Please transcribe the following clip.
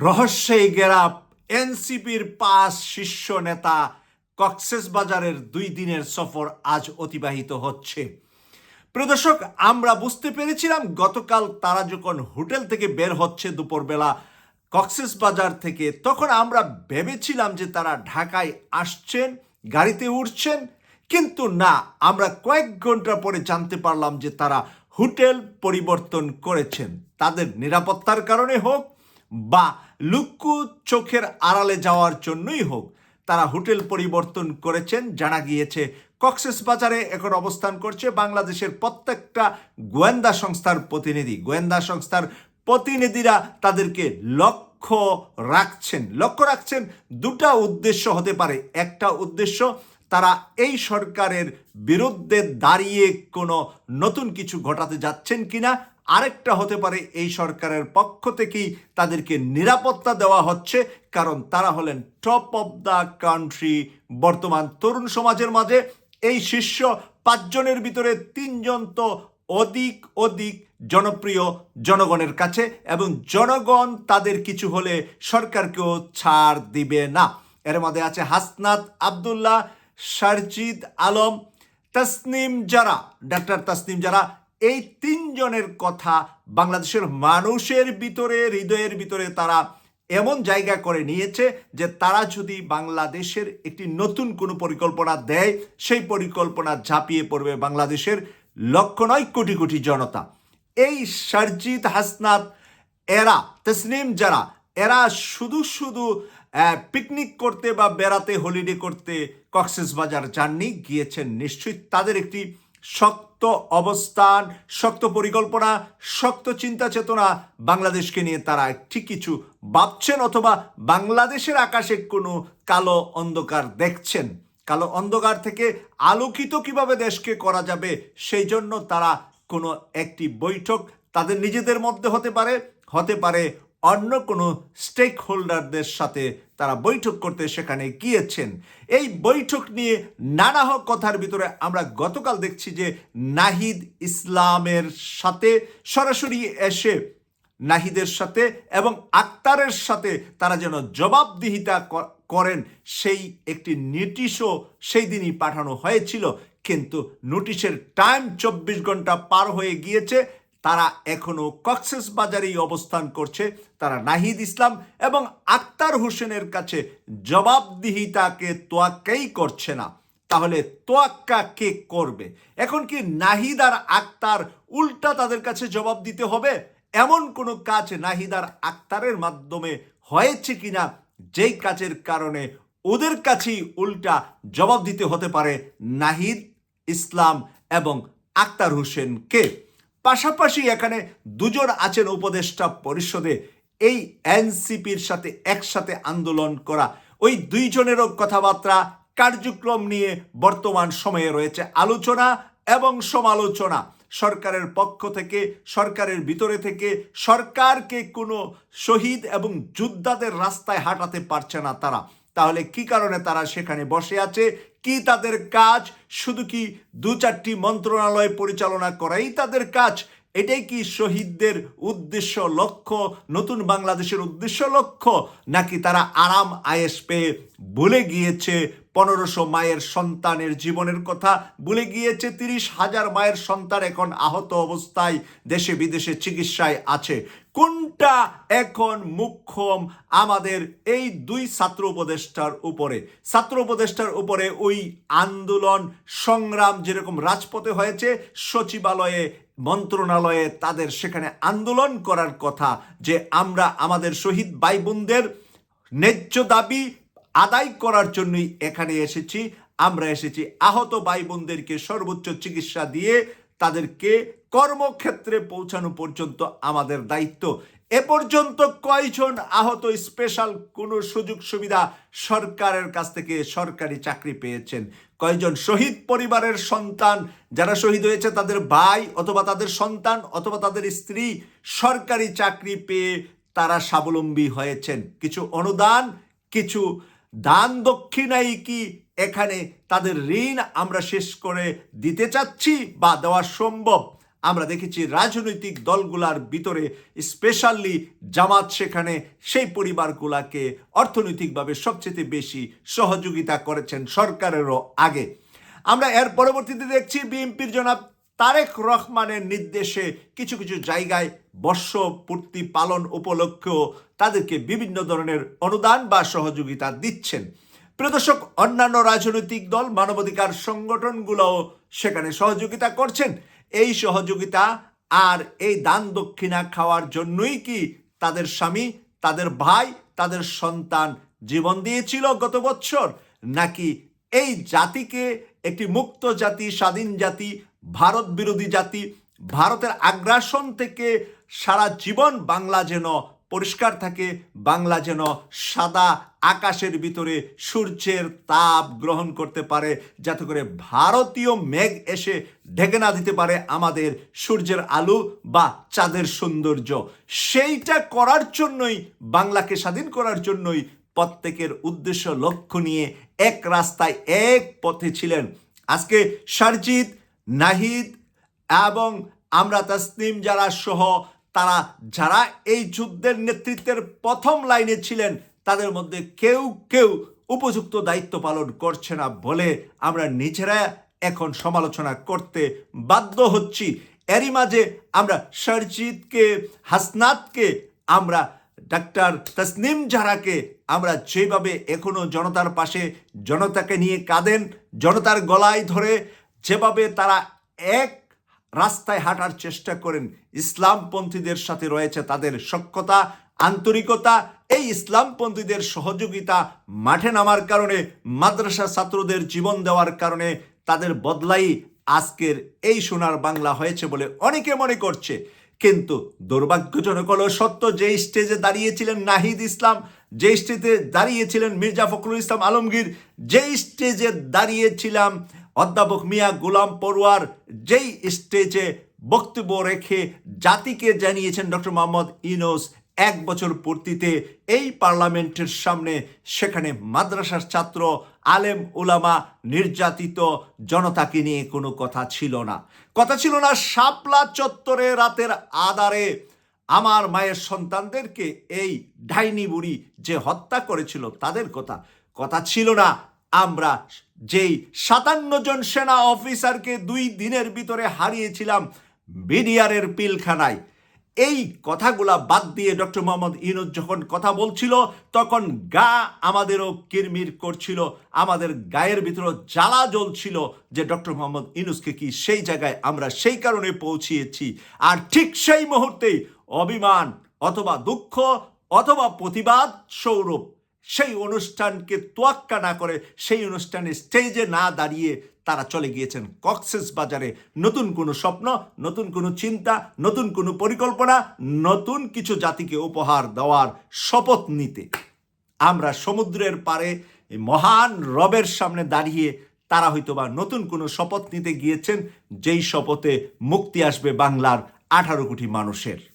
রহস্যে গেরা এনসিপির পাঁচ শীর্ষ নেতা কক্সেস বাজারের দুই দিনের সফর আজ অতিবাহিত হচ্ছে। প্রদর্শক আমরা বুঝতে পেরেছিলাম গতকাল তারা যখন হোটেল থেকে বের হচ্ছে দুপুরবেলা কক্সেস বাজার থেকে, তখন আমরা ভেবেছিলাম যে তারা ঢাকায় আসছেন, গাড়িতে উঠছেন, কিন্তু না, আমরা কয়েক ঘণ্টা পরে জানতে পারলাম যে তারা হোটেল পরিবর্তন করেছেন। তাদের নিরাপত্তার কারণে হোক বা লুক্কু চোখের আড়ালে যাওয়ার জন্যই হোক, তারা হোটেল পরিবর্তন করেছেন, জানা গিয়েছে কক্সেস বাজারে এখন অবস্থান করছে বাংলাদেশের প্রত্যেকটা গোয়েন্দা সংস্থার প্রতিনিধি। গোয়েন্দা সংস্থার প্রতিনিধিরা তাদেরকে লক্ষ্য রাখছেন। লক্ষ্য রাখছেন দুটা উদ্দেশ্য হতে পারে। একটা উদ্দেশ্য, তারা এই সরকারের বিরুদ্ধে দাঁড়িয়ে কোনো নতুন কিছু ঘটাতে যাচ্ছেন কিনা আরেকটা হতে পারে এই সরকারের পক্ষ থেকেই তাদেরকে নিরাপত্তা দেওয়া হচ্ছে, কারণ তারা হলেন টপ অফ দ্য কান্ট্রি বর্তমান তরুণ সমাজের মাঝে এই শীর্ষ পাঁচজনের ভিতরে তিনজন তো অধিক অধিক জনপ্রিয় জনগণের কাছে এবং জনগণ তাদের কিছু হলে সরকারকেও ছাড় দিবে না। এর মধ্যে আছে হাসনাত আবদুল্লাহ, সারজিদ আলম, তসনিম যারা ডাক্তার তসনিম যারা এই তিনজনের কথা বাংলাদেশের মানুষের ভিতরে, হৃদয়ের ভিতরে তারা এমন জায়গা করে নিয়েছে যে তারা যদি বাংলাদেশের একটি নতুন কোনো পরিকল্পনা দেয়, সেই পরিকল্পনা ঝাঁপিয়ে পড়বে বাংলাদেশের লক্ষ নয়, কোটি কোটি জনতা। এই সারজিৎ হাসনাত এরা, তসনিম যারা, এরা শুধু শুধু পিকনিক করতে বা বেড়াতে, হলিডে করতে কক্সেস বাজার যাননি, গিয়েছেন নিশ্চয়ই। তাদের একটি শক্ত অবস্থান, শক্ত পরিকল্পনা, শক্ত চিন্তা চেতনা বাংলাদেশকে নিয়ে তারা ঠিক কিছু ভাবছেন অথবা বাংলাদেশের আকাশে কোনো কালো অন্ধকার দেখছেন। কালো অন্ধকার থেকে আলোকিত কীভাবে দেশকে করা যাবে সেই জন্য তারা কোনো একটি বৈঠক তাদের নিজেদের মধ্যে হতে পারে হতে পারে অন্য কোনো স্টেক হোল্ডারদের সাথে তারা বৈঠক করতে সেখানে গিয়েছেন। এই বৈঠক নিয়ে নানা কথার ভিতরে আমরা গতকাল দেখছি যে নাহিদ ইসলামের সাথে সরাসরি এসে নাহিদের সাথে এবং আক্তারের সাথে তারা যেন জবাবদিহিতা করেন, সেই একটি নোটিশও সেই দিনই পাঠানো হয়েছিল। কিন্তু নোটিশের টাইম চব্বিশ ঘণ্টা পার হয়ে গিয়েছে। তারা এখনও কক্সেস বাজারেই অবস্থান করছে। তারা নাহিদ ইসলাম এবং আক্তার হোসেনের কাছে জবাবদিহিতাকে তোয়াক্কাই করছে না। তাহলে তোয়াক্কা কে করবে? এখন কি নাহিদ আর আক্তার উল্টা তাদের কাছে জবাব দিতে হবে? এমন কোনো কাজ নাহিদ আর আক্তারের মাধ্যমে হয়েছে কিনা? যেই কাজের কারণে ওদের কাছেই উল্টা জবাব দিতে হতে পারে নাহিদ, ইসলাম এবং আক্তার হোসেনকে। পাশাপাশি এখানে দুজন আছেন উপদেষ্টা পরিষদে। এই এনসিপির সাথে একসাথে আন্দোলন করা। ওই দুইজনেরও কথাবার্তা, কার্যক্রম নিয়ে বর্তমান সময়ে রয়েছে আলোচনা এবং সমালোচনা। সরকারের পক্ষ থেকে, সরকারের ভিতরে থেকে, সরকারকে কোনো শহীদ এবং যোদ্ধাদের রাস্তায় হাঁটাতে পারছে না তারা। তাহলে কি কারণে তারা সেখানে বসে আছে? কি তাদের কাজ? শুধু কি দু চারটি মন্ত্রণালয় পরিচালনা করাই তাদের কাজ? এটাই কি শহীদদের উদ্দেশ্য, লক্ষ্য, নতুন বাংলাদেশের উদ্দেশ্য, লক্ষ্য? নাকি তারা আরাম আয়েস পেয়ে ভুলে গিয়েছে পনেরোশো মায়ের সন্তানের জীবনের কথা ভুলে গিয়েছে, তিরিশ হাজার মায়ের সন্তান এখন আহত অবস্থায় দেশে বিদেশে চিকিৎসায় আছে। কোনটা এখন মুখ্যম আমাদের এই দুই ছাত্র উপদেষ্টার উপরে? ছাত্র উপদেষ্টার উপরে ওই আন্দোলন, সংগ্রাম যেরকম রাজপথে হয়েছে, সচিবালয়ে, মন্ত্রণালয়ে তাদের সেখানে আন্দোলন করার কথা যে আমরা আমাদের শহীদ ভাই বোনদের ন্যায্য দাবি আদায় করার জন্যই এখানে এসেছি। আমরা এসেছি আহত ভাই বোনদেরকে সর্বোচ্চ চিকিৎসা দিয়ে তাদেরকে কর্মক্ষেত্রে পৌঁছানো পর্যন্ত আমাদের দায়িত্ব। এ পর্যন্ত কয়জন আহত স্পেশাল কোনো সুযোগ সুবিধা সরকারের কাছ থেকে সরকারি চাকরি পেয়েছেন? কয়জন শহীদ পরিবারের সন্তান যারা শহীদ হয়েছে, তাদের ভাই অথবা তাদের সন্তান অথবা তাদের স্ত্রী সরকারি চাকরি পেয়ে তারা স্বাবলম্বী হয়েছেন। কিছু অনুদান, কিছু দান দক্ষিণাই কি? এখানে তাদের ঋণ আমরা শেষ করে দিতে চাচ্ছি বা দেওয়া সম্ভব। আমরা দেখেছি রাজনৈতিক দলগুলার ভিতরে, স্পেশালি জামাত সেখানে, সেই পরিবারগুলাকে অর্থনৈতিকভাবে সবচেয়ে বেশি সহযোগিতা করেছেন সরকারেরও আগে। আমরা এর পরবর্তীতে দেখছি বিএনপির জনাব তারেক রহমানের নির্দেশে কিছু কিছু জায়গায় বর্ষপূর্তি পালন উপলক্ষেও তাদেরকে বিভিন্ন ধরনের অনুদান বা সহযোগিতা দিচ্ছেন। প্রদর্শক অন্যান্য রাজনৈতিক দল, মানবাধিকার সংগঠনগুলোও সেখানে সহযোগিতা করছেন। এই সহযোগিতা আর এই দান দক্ষিণা খাওয়ার জন্যই কি তাদের স্বামী, তাদের ভাই, তাদের সন্তান জীবন দিয়েছিল গত বছর? নাকি এই জাতিকে একটি মুক্ত জাতি, স্বাধীন জাতি, ভারত বিরোধী জাতি, ভারতের আগ্রাসন থেকে সারা জীবন বাংলা যেন পরিষ্কার থাকে, বাংলা যেন সাদা আকাশের ভিতরে সূর্যের তাপ গ্রহণ করতে পারে, যাতে করে ভারতীয় মেঘ এসে ঢেকে না দিতে পারে আমাদের সূর্যের আলো বা চাঁদের সৌন্দর্য। সেইটা করার জন্যই, বাংলাকে স্বাধীন করার জন্যই প্রত্যেকের উদ্দেশ্য, লক্ষ্য নিয়ে এক রাস্তায় এক পথে ছিলেন। আজকে সারজিৎ, নাহিদ এবং আমরা তাসনিম যারা সহ তারা যারা এই যুদ্ধের নেতৃত্বের প্রথম লাইনে ছিলেন, তাদের মধ্যে কেউ কেউ উপযুক্ত দায়িত্ব পালন করছে না বলে আমরা নিজেরা এখন সমালোচনা করতে বাধ্য হচ্ছি। এরই মাঝে আমরা সরজিৎকে, হাসনাতকে, আমরা ডাক্তার তসনিম জারাকে, আমরা যেভাবে এখনও জনতার পাশে জনতাকে নিয়ে কাঁদেন, জনতার গলায় ধরে, যেভাবে তারা এক রাস্তায় হাঁটার চেষ্টা করেন ইসলামপন্থীদের সাথে রয়েছে তাদের সক্ষতা আন্তরিকতা। এই ইসলামপন্থীদের সহযোগিতা মাঠে নামার কারণে, মাদ্রাসা ছাত্রদের জীবন দেওয়ার কারণে তাদের বদলাই আজকের এই সোনার বাংলা হয়েছে বলে অনেকে মনে করছে। কিন্তু দুর্ভাগ্যজনক হলো, সত্য, যে স্টেজে দাঁড়িয়েছিলেন নাহিদ ইসলাম, যে স্টেজে দাঁড়িয়েছিলেন মির্জা ফখরুল ইসলাম আলমগীর, যে স্টেজে দাঁড়িয়েছিলাম অধ্যাপক মিয়া গোলাম পড়ুয়ার যেই স্টেজে বক্তব্য রেখে জাতিকে জানিয়েছেন ডক্টর মোহাম্মদ ইনোস এক বছর পূর্তিতে এই পার্লামেন্টের সামনে, সেখানে মাদ্রাসার ছাত্র, আলেম, উলামা, নির্যাতিত জনতাকে নিয়ে কোনো কথা ছিল না। কথা ছিল না শাপলা চত্বরে রাতের আধারে। আমার মায়ের সন্তানদেরকে এই ডাইনি বুড়ি যে হত্যা করেছিল তাদের কথা। কথা ছিল না, আমরা যেই সাতান্ন জন সেনা অফিসারকে দুই দিনের ভিতরে হারিয়েছিলাম বিডিআরের পিলখানায়। এই কথাগুলা বাদ দিয়ে ডক্টর মোহাম্মদ ইনুজ যখন কথা বলছিল, তখন গা আমাদেরও কিরমির করছিল, আমাদের গায়ের ভিতরে জ্বালা জ্বলছিল যে ডক্টর মোহাম্মদ ইনুসকে কি সেই জায়গায় আমরা সেই কারণে পৌঁছিয়েছি। আর ঠিক সেই মুহূর্তেই অভিমান অথবা দুঃখ অথবা প্রতিবাদ সৌরভ সেই অনুষ্ঠানকে তোয়াক্কা না করে সেই অনুষ্ঠানে স্টেজে না দাঁড়িয়ে তারা চলে গিয়েছেন কক্সেস বাজারে। নতুন কোনো স্বপ্ন, নতুন কোনো চিন্তা, নতুন কোনো পরিকল্পনা, নতুন কিছু জাতিকে উপহার দেওয়ার শপথ নিতে। আমরা সমুদ্রের পারে মহান রবের সামনে দাঁড়িয়ে তারা হয়তো বা নতুন কোনো শপথ নিতে গিয়েছেন, যেই শপথে মুক্তি আসবে বাংলার আঠারো কোটি মানুষের।